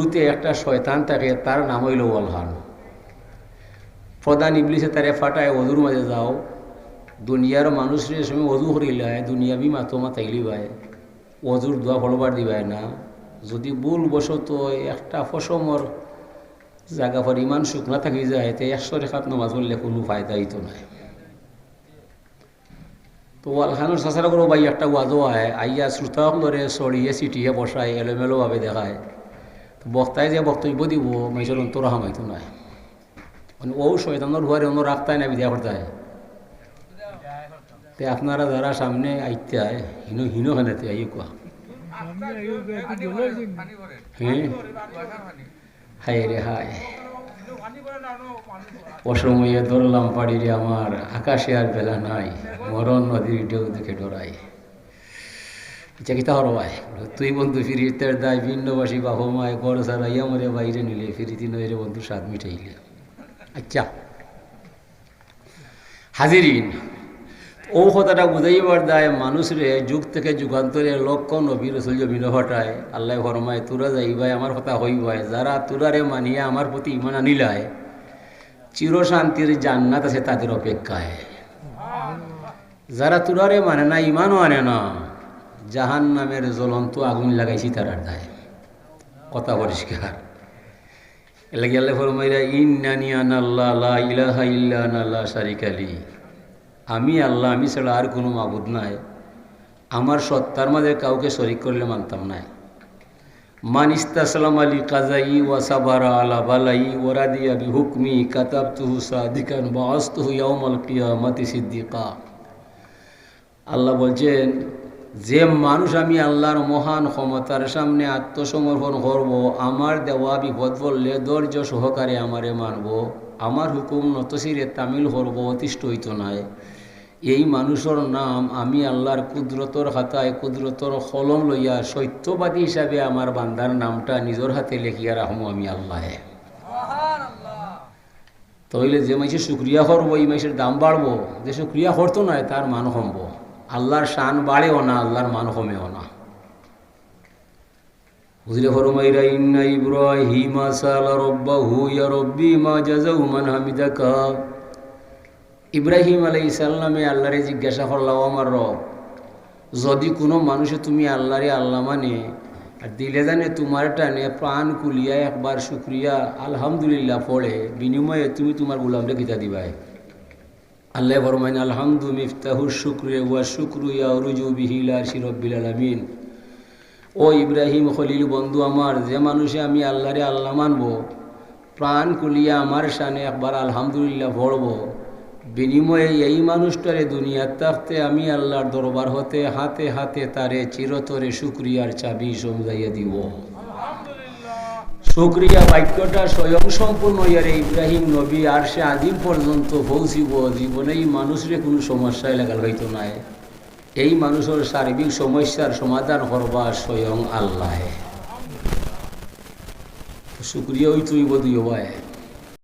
শুরুতে একটা শয়তান থাকে তার নাম হইল ওয়ালহান প্রধান ইবলিসে তারে ফাটায় অজুর মাঝে যাও। দুনিয়ার মানুষের সময় অজু করিলায় দুনিয়াবি মাতো মাতাইলি ভাই অজুর দোয়া ফলবার দিবাই না। যদি ভুল বশত একটা ফসমর জায়গা পর ইমান শুকনা থাকি যায়, তে একশো রেখাত নমাজ পড়লে কোনো ফায়দা হইতো নাই তো ওয়ালখানোর চাচারা করো ভাই একটা ওয়াজও আয়, আইয়া শ্রোতা সকলরে চড়িয়ে চিটিয়ে বসায়, এলোমেলোভাবে দেখায়। তো বক্তায় যে বক্তব্য দিব মেজর অন্তর হামাইতো নাই। মানে ও শয়তানোর হুয়ারে অন্য রাখতায় না বিদ্যা করতায় তে আপনারা যারা সামনে আইতে হিনো হিনো খানেতে আই কোয়া হ্যাঁ হায় রে হায়। অসময়ে ধরলাম পাড়ি রে আমার, আকাশে আর বেলা নাই, মরণ নদীর ঢেউ দেখে ডরাই। আচ্ছা কিতা হর ভাই তুই বন্ধু ফিরিতে দায় ভিন্নবাসী বাবা মায় গড় সারাইয়া মরে বাইরে নিলে ফিরিতি নইরে বন্ধু স্বাদ মিটাইলে আচ্ছা হাজিরিন ও কথাটা বুঝাইবার দায় মানুষরে যুগ থেকে যুগান্তরে লক্ষ নবীর রসুল জমিন ঘটায় আল্লাহ ফরমায় তুরা যাইবাই আমার কথা হইবাই যারা তুরারে মানিয়া আমার প্রতি ইমান আনিলায় চিরশান্তির জান্নাত আছে তাদের অপেক্ষায় যারা তুরারে মানে না ইমানও আনে না জাহান নামের জ্বলন্ত আগুন লাগাইছি তারার দায় কথা পরিষ্কার। এলাকি আল্লাহ ফরমাইরা ইন্নানি আনাল্লাহ লা ইলাহা ইল্লা আনাল্লাহ শারিকালি আমি আল্লাহ, আমি ছাড়া আর কোনো মাবুদ নাই। আমার সত্তার মাঝে কাউকে শরিক করলে মানতাম নাই। মান ইস্তাসলাম আলী কাজাই ওয়াসাবারা আলা বালাই ওরাদিয়া বি হুকমি কাতাব তুহু সাদিকান বা অস্তুহু ইয়াউমাল কিয়ামাতি সিদ্দিকা। আল্লাহ বলছেন যে মানুষ আমি আল্লাহর মহান ক্ষমতার সামনে আত্মসমর্পণ করব, আমার দেওয়া বিপদ বললে ধৈর্য সহকারে আমারে মানব আমার হুকুম নতশিরে তামিল করব, অতিষ্ঠ হইত নাই। এই মানুষের নাম আমি আল্লাহর কুদরতর হাতায় কুদরতর কলম লইয়া সত্যবাদী হিসাবে আমার বান্দার নামটা নিজের হাতে লেখিয়া রাখব আমি আল্লাহে। তইলে যে মাইসে শুক্রিয়া করব, এই মাইসের দাম বাড়বো। যে শুক্রিয়া করতো নয় তার মান কমব। আল্লাহর শান বাড়েও না, আল্লাহর মান কমেও না। ইব্রাহিম ইয়া রব্বি মা আলাই আল্লাহরে জিজ্ঞাসা করলাম আমার রব, যদি কোনো মানুষে তুমি আল্লাহরে আল্লাহ মানে আর দিলে জানে তোমার টানে প্রাণ কুলিয়া একবার শুক্রিয়া, আলহামদুলিল্লাহ পড়ে, বিনিময়ে তুমি তোমার গুলামরে গীতা দিবাই আল্লাহ ফরমাইন, আলহামদু মিফতাহু শুক্রিয়া ওয়া শুক্রু ইয়া রুজু বিহিলা শিরব্বিল আলামিন। ও ইব্রাহিম খলিল, বন্ধু আমার, যে মানুষে আমি আল্লাহরে আল্লাহ মানব, প্রাণ কুলিয়া আমার সানে একবার আলহামদুলিল্লাহ পড়ব। বিনিময়ে এই মানুষটারে দুনিয়ার থাকতে আমি আল্লাহর দরবার হতে হাতে হাতে তারে চিরতরে শুক্রিয়ার চাবি সমজাইয়া দিব। শুক্রিয়া বাক্যটা স্বয়ং সম্পূর্ণ ইয়ারে ইব্রাহিম নবী, আর সে আদিম পর্যন্ত পৌঁছিব জীবনে এই মানুষের কোনো সমস্যায় লাগাল হইতো নাই এই মানুষের সার্বিক সমস্যার সমাধান করবা স্বয়ং আল্লাহে। শুক্রিয়া ওই তুই বদি ভাই।